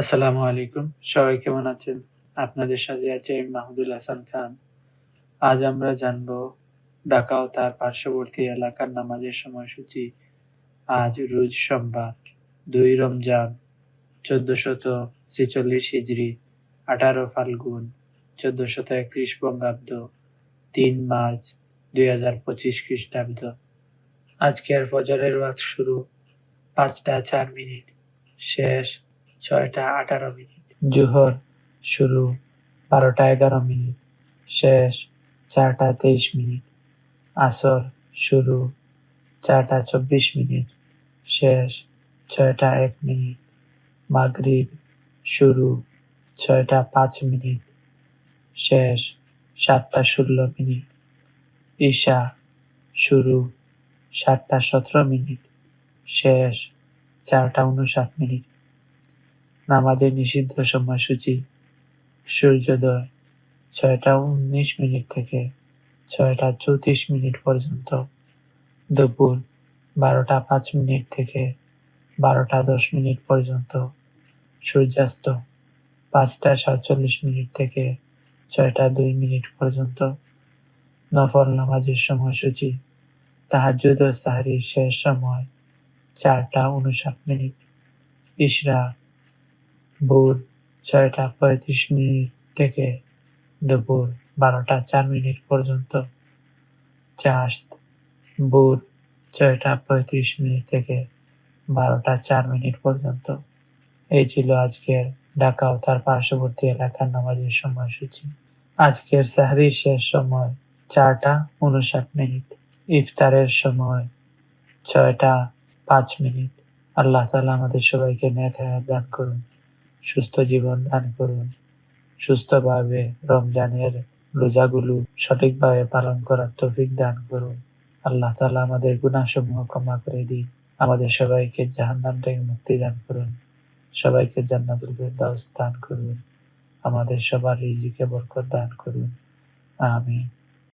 আসসালামু আলাইকুম। সবাই কেমন আছেন? আপনাদের সাথে আছে মাহমুদুল হাসান খান। আজ আমরা জানব ঢাকা ও তার পার্শ্ববর্তী এলাকার নামাজের সময়সূচি। আজ রোজ সোমবার, দুই রমজান, চোদ্দশত ছেচল্লিশ হিজড়ি আঠারো ফাল্গুন, চোদ্দশত একত্রিশ বঙ্গাব্দ, তিন মার্চ দুই হাজার পঁচিশ খ্রিস্টাব্দ। আজকের ফজরের ওয়াজ শুরু পাঁচটা চার মিনিট। শেষ ছয়টা আঠারো মিনিট। জোহর শুরু বারোটা এগারো মিনিট, শেষ চারটা তেইশ মিনিট, আসর শুরু চারটা চব্বিশ মিনিট, শেষ ছয়টা এক মিনিট, মাগরিব শুরু ছয়টা পাঁচ মিনিট, শেষ সাতটা ষোলো মিনিট, ঈশা শুরু সাতটা সতেরো মিনিট, শেষ চারটা উনষাট মিনিট। নামাজের নিষিদ্ধ সময়সূচি। সূর্যোদয়, ছয়টা উনিশ মিনিট থেকে ছয়টা চৌত্রিশ মিনিট পর্যন্ত। দুপুর, বারোটা পাঁচ মিনিট থেকে বারোটা দশ মিনিট পর্যন্ত। সূর্যাস্ত, পাঁচটা সাতচল্লিশ মিনিট থেকে ছয়টা দুই মিনিট পর্যন্ত। নফল নামাজের সময়সূচি তাহাজুদ ও সাহারির শেষ সময় চারটা উনষাট মিনিট। ইশরা ভোর ছয়টা পঁয়ত্রিশ মিনিট থেকে দুপুর বারোটা চার মিনিট পর্যন্ত। চাষ ভোর ছয়টা পঁয়ত্রিশ মিনিট থেকে বারোটা চার মিনিট পর্যন্ত। এই ছিল আজকের ঢাকা ও তার পার্শ্ববর্তী এলাকার নামাজের সময়সূচি। আজকের সাহারির শেষ সময় চারটা উনষাট মিনিট। ইফতারের সময় ছয়টা পাঁচ মিনিট। আল্লাহ তালা আমাদের সবাইকে হায়াত দান করুন। সুস্থ জীবন দান করুন। সুস্থভাবে রমজানের রোজাগুলো সঠিকভাবে পালন করার তৌফিক দান করুন। আল্লাহ তালা আমাদের গুণাসমূহ ক্ষমা করে দিন। আমাদের সবাইকে জাহান্নাম থেকে মুক্তি দান করুন। সবাইকে জান্নাতুল ফেরদাউস দান করুন। আমাদের সবার রিজিকে বরকত দান করুন। আমিন।